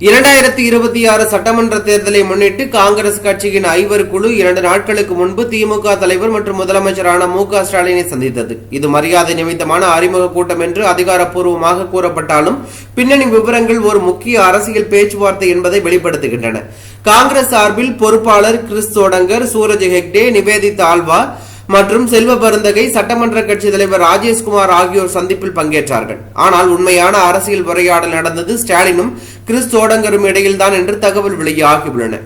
இரண்டாயிரத்தி இருபத்தி ஆறு சட்டமன்ற தேர்தலை முன்னிட்டு காங்கிரஸ் கட்சியின் ஐவர் குழு இரண்டு நாட்களுக்கு முன்பு திமுக தலைவர் மற்றும் முதலமைச்சரான மு ஸ்டாலினை சந்தித்தது. இது மரியாதை நிமித்தமான அறிமுக கூட்டம் என்று அதிகாரப்பூர்வமாக கூறப்பட்டாலும் பின்னணி விவரங்கள் ஒரு முக்கிய அரசியல் பேச்சுவார்த்தை என்பதை வெளிப்படுத்துகின்றன. காங்கிரஸ் சார்பில் பொறுப்பாளர் கிறிஸ் சோடங்கர் சூரஜ் ஹெக்டே நிவேதித் ஆல்வா மற்றும் செல்வ பருந்தகை சட்டமன்ற கட்சி தலைவர் ராஜேஷ்குமார் ஆகியோர் சந்திப்பில் பங்கேற்றார்கள். ஆனால் உண்மையான அரசியல் உரையாடல் நடந்தது ஸ்டாலினும் கிறிஸ்தோடங்கரும் இடையில்தான் என்று தகவல் வெளியாகியுள்ளன.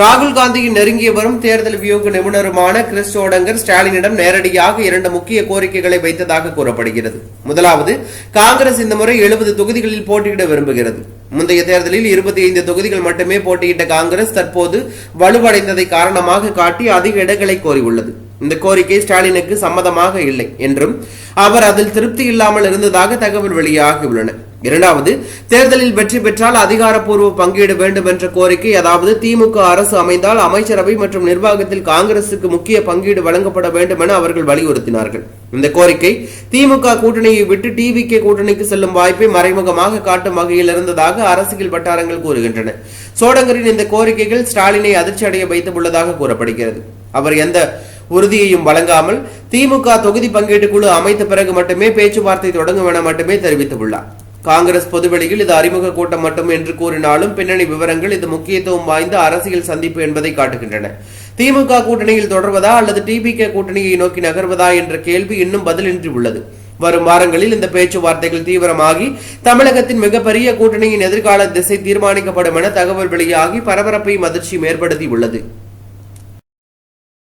ராகுல் காந்தியின் நெருங்கியவரும் தேர்தல் வியூக நிபுணருமான கிறிஸ் சோடங்கர் ஸ்டாலினிடம் நேரடியாக இரண்டு முக்கிய கோரிக்கைகளை வைத்ததாக கூறப்படுகிறது. முதலாவது காங்கிரஸ் இந்த முறை எழுபது தொகுதிகளில் போட்டியிட விரும்புகிறது. முந்தைய தேர்தலில் இருபத்தி ஐந்து தொகுதிகள் மட்டுமே போட்டியிட்ட காங்கிரஸ் தற்போது வலுவடைந்ததை காரணமாக காட்டி அதிக இடங்களை கோரியுள்ளது. இந்த கோரிக்கை ஸ்டாலினுக்கு சம்மதமாக இல்லை என்றும் அவர் அதில் திருப்தி இல்லாமல் இருந்ததாக தகவல் வெளியாகியுள்ளன இரண்டாவது தேர்தலில் வெற்றி பெற்றால் அதிகாரப்பூர்வ பங்கீடு வேண்டும் என்ற கோரிக்கை அதாவது திமுக அரசு அமைந்தால் அமைச்சரவை மற்றும் நிர்வாகத்தில் காங்கிரசுக்கு முக்கிய பங்கீடு வழங்கப்பட வேண்டும் என அவர்கள் வலியுறுத்தினார்கள். இந்த கோரிக்கை திமுக கூட்டணியை விட்டு டிவிகே கூட்டணிக்கு செல்லும் வாய்ப்பை மறைமுகமாக காட்டும் வகையில் இருந்ததாக அரசியல் வட்டாரங்கள் கூறுகின்றன. சோடங்கரின் இந்த கோரிக்கைகள் ஸ்டாலினை அதிர்ச்சி அடைய வைத்துள்ளதாக கூறப்படுகிறது. அவர் எந்த உறுதியையும் வழங்காமல் திமுக தொகுதி பங்கீட்டு குழு அமைத்த பிறகு மட்டுமே பேச்சுவார்த்தை தொடங்கும் என மட்டுமே தெரிவித்துள்ளார். காங்கிரஸ் பொதுவெளியில் இது அறிமுக கூட்டம் மட்டும் என்று கூறினாலும் பின்னணி விவரங்கள் இது முக்கியத்துவம் வாய்ந்த அரசியல் சந்திப்பு என்பதை காட்டுகின்றன. திமுக கூட்டணியில் தொடர்வதா அல்லது டிபிகே கூட்டணியை நோக்கி நகர்வதா என்ற கேள்வி இன்னும் பதிலின்றி உள்ளது. வரும் வாரங்களில் இந்த பேச்சுவார்த்தைகள் தீவிரமாகி தமிழகத்தின் மிகப்பெரிய கூட்டணியின் எதிர்கால திசை தீர்மானிக்கப்படும் என தகவல் வெளியாகி பரபரப்பையும் அதிர்ச்சியும் ஏற்படுத்தியுள்ளது உள்ளது.